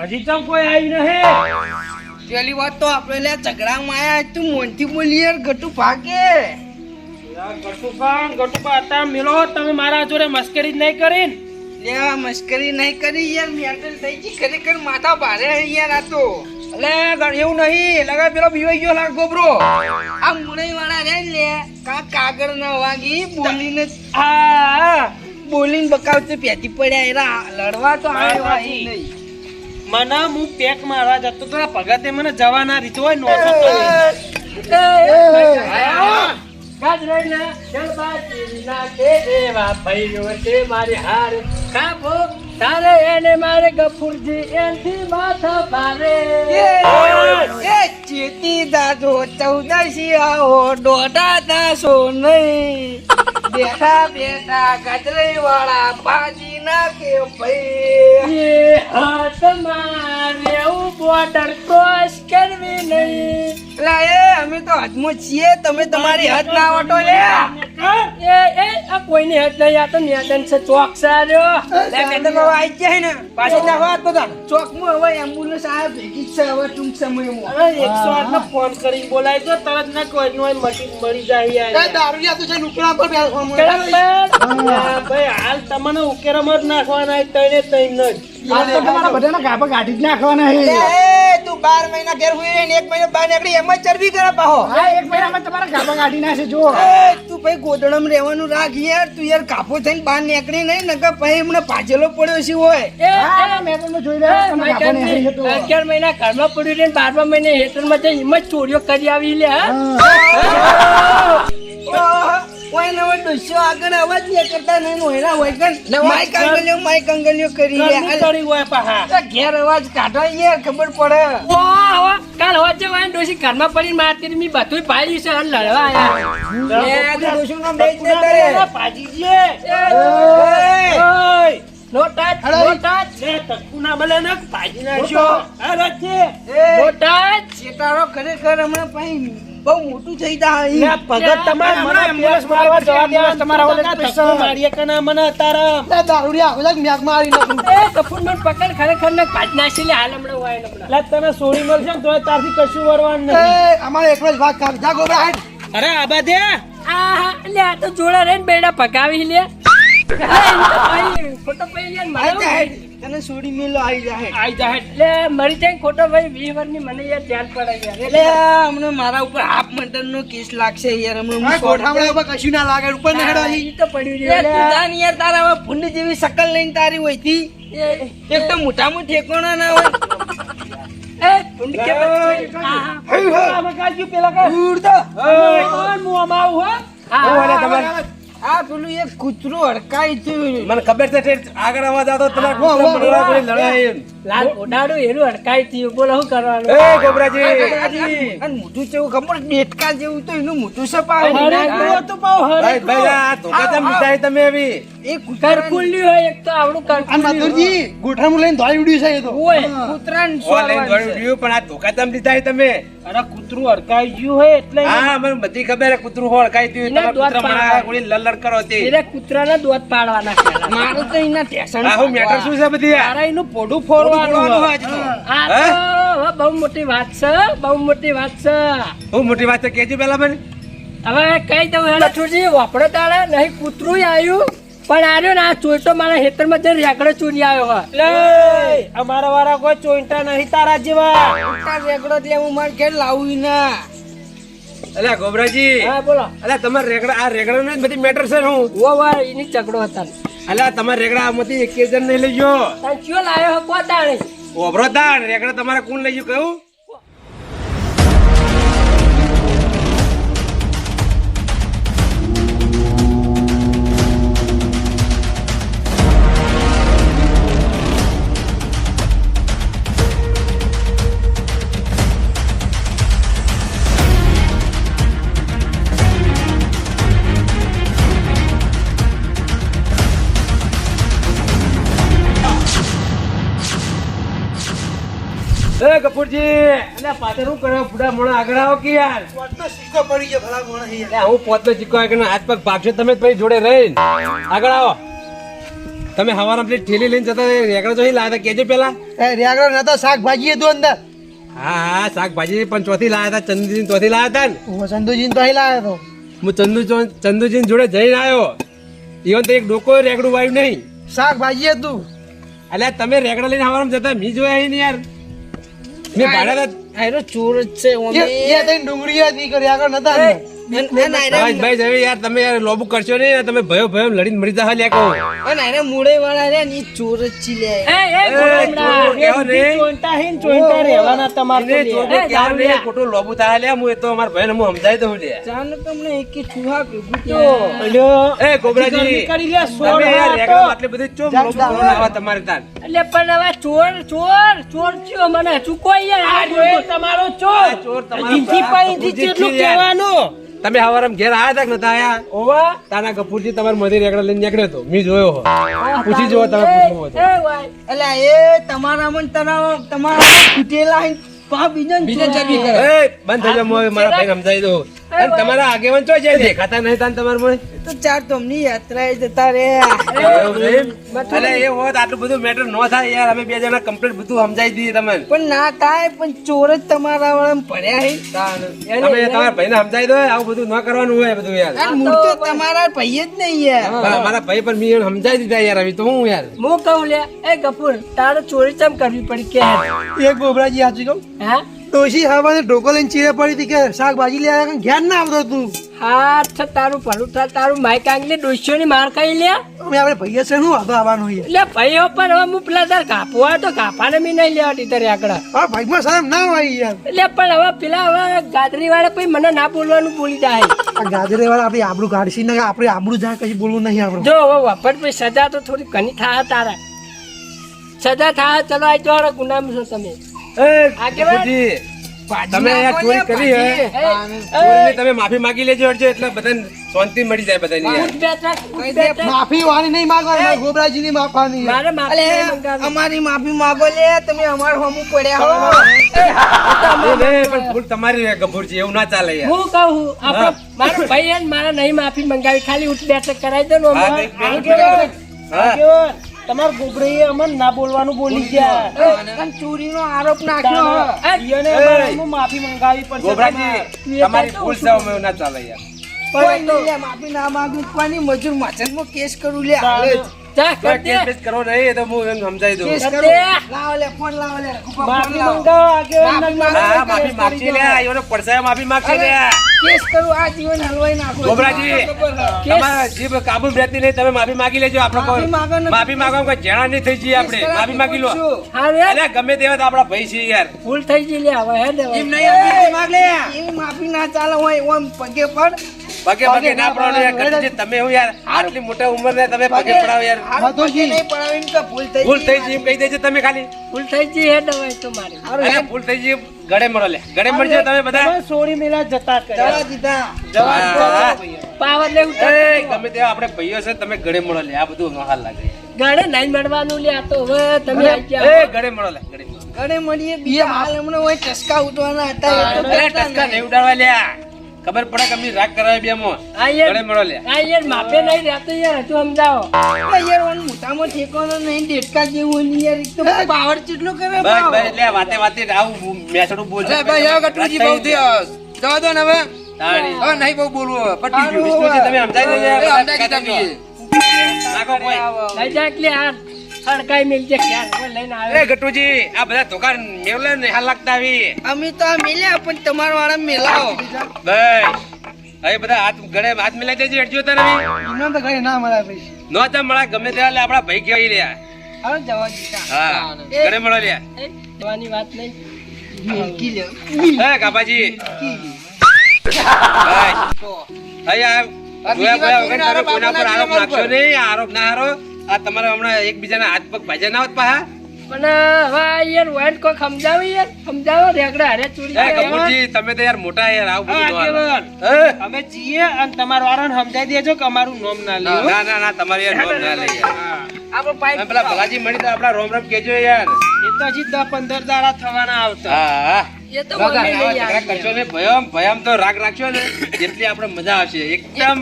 હજી તો કોઈ આવી નહીં. પેલી વાત તો આપણે લે ઝઘડા આયા તું મોનથી બોલી યાર ગટુ ભાગે. ગટુકા ગટુકા અત્યારે મિલો તમે મારા જોડે મસ્કરી જ નહીં કરી. લે મસ્કરી નહીં કરી યાર મેન્ટલ થઈ ગઈ. ખરેખર માથા ભારે યાર આ તો. અલે ગણ- એવું નહીં. લગા પેલો બીવાઈ ગયો લાગ ગોબરો. આ મુણઈ વાળા રે લે કા કાગળ ના વાગી બોલીને આ બોલીને બકાવતે પેટી પડ્યા એરા. લડવા તો આવ્યો ભાઈ નહીં. મને હું પેક મારવા જતો તો પગાતે મને જવા ના રીતો હોય નો તો તારે એને મારે ગફુરજી એનથી માથા ભારે એ ચેતી દાદો ચૌદશી આવો દોઢા દાસો નહીં. બેઠા બેઠા ગજરી વાળા બાજી નાખે ભાઈ. એ હાથ એવું બોર્ડર ક્રોસ કરવી નહીં. એટલે એ અમે તો હાથમાં છીએ તમે તમારી હાથ ના ઓટો લે એ એ આ કોઈની હદ નહીં આ તો ન્યાદન છે ચોક મેં જાય ને. પાછી ના વાત હવે એમ્બ્યુલન્સ આ ભેગી છે હવે ટૂંક સમયમાં. અરે એકસો આઠ નો ફોન કરીને બોલાય તો તરત ના કોઈ નું મશીન મળી જાય યાર. તું છે પર ભાઈ હાલ તમને ઉકેરામાં જ નાખવાના છે, તઈને તઈને જ. તમારા બધાના ગાભા કાઢી જ નાખવાના હે તું બાર મહિના ઘેર હુઈ રહીને એક મહિનો બહાર નીકળી એમ જ ચરબી કરે પાહો. હા એક મહિનામાં તમારા ગાભા કાઢી નાખે જો તું ભાઈ ગોદડમ રહેવાનું રાખ યાર તું યાર કાપો થઈને બહાર નીકળી નહીં નકર પછી એમને પાછેલો પડ્યો છે હોય. મેં તમને જોઈ રહ્યા. અગિયાર મહિના ઘરમાં પડ્યું રહીને બારમા મહિને હેઠળમાં જઈ હિંમત ચોરીઓ કરી આવી લે હા? ઓય આગળ અવાજ કરતા નહીં હોય કન માઈક અંગલિયો માઈક અંગલિયો કરી ઘરનું હોય પાહા. ઘેર અવાજ કાઢો યાર ખબર પડે વાહ, વાહ, કાલ હોજે વાય ઘરમાં પડીને મારતી. મેં બધુંય પાડ્યું છે અને લડવા આયા. લે, પાજીજી. ઓય. લે, ના મળે ને, પાજી નાખશો. અરે, છે. No touch. ચેતારો ખરેખર હમણાં પછી બહુ મોટું થઈ જાય લે, ભગત તમારે મને એમ્બ્યુલન્સ મારવા જવા દેવા તમારા ઓલે પૈસા મારીએ કના મને અત્યારે. લે, દારૂડી આખો દાડો મેક મારી નાખું. એ, કપૂર મન પકડ ખરેખર ને પાજી નાખી લે, હાલ હમણાં હોય ને લે, તને સોળી મળશે ને તારથી કશું વરવાનું એ, અમારે એકલો જ ભાગ કાઢ. જા ગોબરા હેડ. અરે, આબા દે. આહા, લે, આ તો જોડા રહીને બેડા પકાવી લે. તો ખોટો પૈયા મારો તને સુડી મિલો આવી જાય આવી જા એટલે મરી જાય ખોટો ભાઈ વીસ વર્ષની મને યાર ધ્યાન પડે યાર. એટલે હમણાં મારા ઉપર હાફ મટન નો કેસ લાગશે યાર હમણાં ગોઠામણા ઉપર કશું ના લાગે ઉપર ના હેડો અહીં. ઈ તો પડ્યું લે, છે તું યાર તારા હવે ફૂંડ જેવી શકલ લઈને તારી હોયથી એ, એક તો મોટામાં ઠેકોણા ના હોય. પેલા કા? દૂર તો. હો. હા, ઓય, હા, તમારે- પેલું એક કૂતરું અડકાઈ થયું. મને ખબર છે આગળ અવાજ આવતો તમારે વાહ, વાહ, કૂતરા વાહ. પકડી લડાય એમ. લાલ ઓડાડું એનું અડકાઈ થયું. બોલો શું કરવાનું? એ ગોબરાજી અને મોઢું જેવું ખબર બેટકા જેવું તો એનું મોઢું સપાવે હરેકડું હતું પાવ, ભાઈ ભાઈ આ ધોકા કેમ લીધા તમે એવી. એ કૂતરા કરકુલ્યું હોય એક તો આવડું આ કરકુલ્યું માધુરજી ગોઠામણું લઈને દોડી ઉડ્યું છે એ તો. હોય કૂતરાને ઓ લઈને સોરવાનું ઉડ્યું, પણ આ ધોકા કેમ લીધા તમે. અરે કૂતરું અડકાઈ ગયું હોય એટલે હા મને બધી ખબર છે કૂતરું હોળ કાઈ થયું એના તમારા દોત કૂતરા મારા ગોળી લલડ કરો તે. એને કૂતરાના દોત પાડવાના મારું મારે તો એના ટેશન આ મેટર શું છે બધી? એનું પોડું ફોડવાનું આ તો હવે બહુ મોટી વાત છે બહુ મોટી વાત છે. હું મોટી વાત છે. કેજો પેલા મને. હવે કઈ દઉં છોડી વાપરો તારે નહીં કૂતરું આવ્યું પણ આર્યો ને આ ચોઈટો મારા ખેતરમાં જઈને રેકડો ચોરી આવ્યો હોય. અમારા વાળા કોઈ ચોઈટા નહીં તારા જેવા. રેગડો એટલે હું મારે ઘેર લાવું ના. અલ્યા ગોબરાજી. હા બોલો. અલ્યા તમારે રેગડા આ રેગડા ને બધી મેટર છે હું? ઓ વાર એની ચકડો હતા. અલ્યા તમારે રેગડા આમાંથી એક જણ નહીં લઈ ગયો. તાર કયો લાયો હો કો તાણે ઓભરો તાણ રેગડા તમારે કોણ લઈ ગયું કહ્યું કપૂરજી અને પાછળ શું કરો? બુડા મોણા આગળ આવો કે યાર? પોતનો સિક્કો પડી ગયો ભલા મોણા. અલ્યા હું પોતનો સિક્કો આગળ હાથ પગ ભાગશો તમે પછી જોડે રહીને. આગળ આવો. તમે હવાર પેલી ઠેલી લઈને જતા રેકડા જોઈ લાયા હતા કેજો પેલા. એ રેગડો નતો શાકભાજી હતું અંદર. હા હા શાકભાજી પણ ચોથી લાયા હતા ચંદુજી ચોથી લાયા હતા ને. હું ચંદુજી તો અહીં લાવ્યો હતો. હું ચંદુ ચંદુજી જોડે જઈને આવ્યો. ઈવન તો એક ડોકો રેકડું વાયું નહીં. શાકભાજી હતું. અલ્યા તમે રેકડા લઈને હવારમાં જતા મી જોયા નહીં યાર. મેં ભાડા આયરો ચોર જ છે ઓમે. એ તઈ ડુંગળી હતી કે રેગડો નતા ભાઈ જવે યાર તમે યાર લોબુ કરશો નહીં તમે ભયો ભયો લડીને મરી જા લ્યા કહો અન આયરા મૂળે વાળા રહ્યા ને ઈ ચોર જ છે લે. એ એ? ચોંટા હે ને ચોંટા રહેવાના તમારે તો એને લે. ચોટો એ ક્યાં લ્યા. ખોટું લોબુ થાય લ્યા હું એ તો અમારા ભાઈને હું સમજાવી દઉં લ્યા ચાલો તમને એકે ભેગું તો. અલ્યો. એ ગોબરાજી કરી લ્યા, સોળ તમે યાર. રેકડામાં આટલી બધી ચોમ લોબુ ને આવા તમારે તાન એટલે પણ હવે ચોર ચોર ચોર થયો મને હજુ યાર તમારો ચોર ચોર તમારો ગફુરજી જેટલું છે યાર. કહેવાનું તમે હવારમાં ઘેર આયા તા કે નતા આયા? ઓવા તાના કપૂરજી તમારા મધી રેકડા લઈને નીકળ્યો તો. મી જોયો હો પૂછી જોવા તમે પૂછવું હતું એટલે એ તમારા મન તના તમારા તૂટેલા પા બીજન બીજન બીજાને ચોર. એ બંધ થઈ જા મોય, મારા ભાઈ સમજાઈ દો અને તમારા આગેવાન ચો જાય દેખાતા નહીં તાન તમારા મને? તો ચાર તમની યાત્રાએ જતા રે? અલે એ હોત આટલું બધું મેટર નો થાય યાર અમે બે જણા કમ્પ્લીટ બધું સમજાવી દીધી તમને. પણ ના થાય પણ ચોર જ તમારા વાળા ભર્યા હે. તમે તમારા ભાઈને સમજાવી દો આવું બધું ન કરવાનું હોય બધું યાર. મૂળ તો તમારા ભાઈ જ નહીં યાર. પણ અમારા ભાઈ પણ મેં સમજાવી દીધા યાર હવે તો હું યાર? હું કહું લે એ ગફુર તારે ચોરી ચમ કરવી પડી કે? એક ગોબરાજી સાચું કહું? હા? ડોશી હવાને ઢોકો લઈને ચીરે પડી હતી કે શાકભાજી લેવા આવ્યા ઘેર ના આવતો તું? હા છે તારું ભલું થાય તારું માઈક આંગલી ડોસીઓ ની માર ખાઈ લે. અમે આપણે ભાઈએ છે શું હતો આવવાનું છે? એટલે ભાઈઓ પણ હવે હું પેલા તાર કાપો હોય તો કાપાને બી નહીં લેવાતી તારે આકડા હા ભાઈમાં સાહેબ ના હોય યાર. એટલે પણ હવે પેલા હવે ગાદરી વાળા પછી મને ના બોલવાનું બોલી જાય. આ ગાદરી વાળા આપણી આબરૂ કાઢશી ને આપણે આબરૂ જાય કઈ બોલવું નહીં આપણે. જો હવે વાપર પછી સજા તો થોડી ઘણી થાય તારા. સજા થાય ચલો આ જોડો ગુનામ છો તમે. એ તમે ચોરી કરી હે? તમે માફી માંગી લેજો એટલે એટલે બધાને શાંતિ મળી જાય બધાની. માફી વાળી નહીં માંગવાની ગોબરાજી ની માફવાની મારે. અમારી માફી માગો લે તમે અમાર હોમું પડ્યા હો. પણ ભૂલ તમારી ગભુરજી એવું ના ચાલે હું કહું આપણો મારો ભાઈ હે ને નહીં માફી મંગાવી ખાલી ઉઠ બેઠક કરાવી દો ને હા, તમારા ગોબરાઈએ અમને ના બોલવાનું બોલી ગયા. અને ચોરીનો આરોપ નાખ્યો. હો. માફી મંગાવી પડશે. ગોબરાજી તમારી ભૂલ છે અમે ના ચાલે યાર લે, માફી ના માંગુ. કોની મજૂર માચનમાં કેસ કરું લે હાલે જ. જા, કર દે. કેસ બેસ નહીં તો હું એમ સમજાવી દઉં. કેસ કર કરું લે ફોન લાવો લે માફી માગી મંગાવો આગેવાન ના માફી માગશે લે એનો પડસાયો માફી માગશે લે. કેસ કરું આ જીવન હલવાઈ નાખો. ગોબરાજી તમારા જીભ કાબુ રહેતી નહીં તમે માફી માંગી લેજો આપણે માફી કોઈ. માંગો માફી કોઈ જેણા નહીં થઈ જઈએ આપણે. માફી માગી લો. યાર, ગમે તેવા તો આપણા ભાઈ છે યાર. ભૂલ થઈ ગઈ લે હવે હે ને એમ નહીં એમ માગ લે. એવી માફી ના ચાલે હોય ઓમ પગે પડ. પગે પગે ના પડાવો યાર તમે હું યાર આટલી મોટા ઉંમર તમે પગે પડાવો યાર. ભૂલ થઈ ભૂલ થઈ. જઈ એમ કહી દેજો તમે ખાલી. ભૂલ થઈ ગઈ હે દવાઈ તો મારી. અલ્યા ભૂલ થઈ જઈ ગળે મળો લે. ગળે મળજો તમે બધા. સોળી મેલા જતા જવા દીધા. હા. પાવર લે ઉઠે ગમે તે આપણે ભાઈઓ છે તમે ગળે મળો લે. આ બધું હાલ લાગે. ગળે નહીં મળવાનું લે આ તો હવે તમે આઈ ગયા એ ગળે મળો લે ગળે મળો. મળીએ બીજા હાલ હમણાં હોય ટસકા ઉઠવાના હતા એ તો અરે ટસકા નહીં ઉડાડવા લ્યા. ખબર પડે કે અમની રાગ કરાવે બે મો. આ યાર ગળે મળો લે આ યાર માપે નહીં રહેતો યાર હજુ સમજાવો. આ યાર ઓન મોટામાં ઠેકાણો નહીં ડેટકા જેવું ની યાર એક તો પાવર ચેટલો કરે બસ. બસ લે વાતે વાતે આવું મેસડું બોલ. અરે ભાઈ હવે ગટુજી બહુ થયો. જવા દો ને હવે. તાળી. હવે નહીં બહુ બોલવું પટી ગયું. વિષ્ણુજી, તમે સમજાઈ દેજો દીધા બીજે. નાખો કોઈ. લઈ જા એટલે આ હડકાઈ મિલજે ક્યાં લઈને એ ગટુજી આ બધા દુકાન મેવલે ને હાલ લાગતા આવી. અમે તો આ મેલ્યા પણ તમારો વાળા મેલાવો. બસ. હવે બધા હાથ ગળે હાથ મિલાઈ દેજો હેડજો તને એમને તો કઈ ના મળે ભાઈ નો તો મળે ગમે તે હાલે આપડા ભાઈ કહેવાય લ્યા. હવે જવા દીધા હા. ગળે મળો લ્યા. જવાની વાત નહીં. મિલકી લે. એ કાપાજી વગર તમે કોઈના પર આરોપ નાખ્યો નહીં આ આરોપ ના હારો. આ તમારે હમણાં એકબીજાના હાથ પગ ભાજ્યા ના હોત પાહા? પણ હવે યાર વાઈટ કોઈ સમજાવી યાર. સમજાવો રેગડા હારે ચોરી એ કપૂરજી તમે તો યાર મોટા યાર આવું બધું? અમે જીએ અને તમારા વાળાને સમજાઈ દેજો કે અમારું નામ ના ના ના ના ના તમારે યાર નોમ ના લે આપણો પાઇપ પેલા ભલાજી મળી તો આપડા રોમ રોમ કેજો યાર. એ તો હજી દસ પંદર દાડા થવાના આવતા. હા હા. એ તો મને લઈ આવ્યા કરજો ને ભયમ ભયમ તો રાગ રાખજો ને જેટલી આપણે મજા આવશે. એકદમ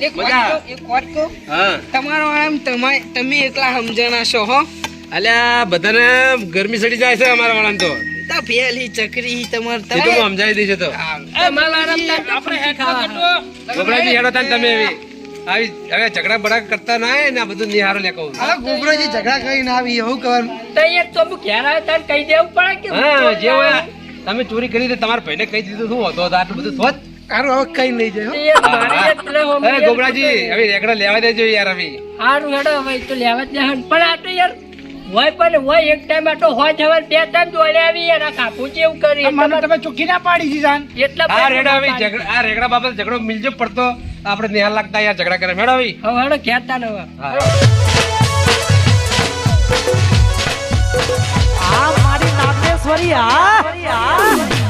એક વાત એક વાત કહું. હા. તમારા વાળામાં તમે એકલા સમજણા છો હો? અલ્યા બધાને ગરમી સડી જાય છે અમારા વાળાને તો. તા ફેલી ચકરી તમાર એ તો સમજાવી દઈશ તો. તમારા રમતા તો આપણે ખાવા. ગોબરાજી હેડો તાન તમે એવી. આવી હવે ઝઘડા બડા કરતા ના ને આ બધું નિહારો લે કહું. અરે ગોબરોજી ઝઘડા કરીને આવી એવું કરવાનું. તો એક તો હું ઘેર આવ્યો તારે કહી દેવું પડે કે હા જે હોય તમે ચોરી કરી તો તમારા ભાઈને કહી દીધું શું હતો આટલું બધું? થોત આરો હવે કઈ નહીં જાય. અરે ગોબરાજી હવે રેકડા લેવા દેજો યાર હવે હારું હેડો હવે તો લેવા જ પણ આ તો યાર હોય પણ હોય એક ટાઈમ આટો હોય જવા બે ટાઈમ દોડે આવી એના કાપુ જેવું કરી. મને તમે ચોખ્ખી ના પાડી છી જાન. એટલા આ રેડા આવી ઝઘડા આ રેકડા બાબત ઝઘડો મિલજો પડતો. આપણે નેહાલ લાગતા યાર ઝઘડા કરે. મેળો આવી હવે હેડો કહેતા ન હવે. આ મારી નાગેશ્વરી આ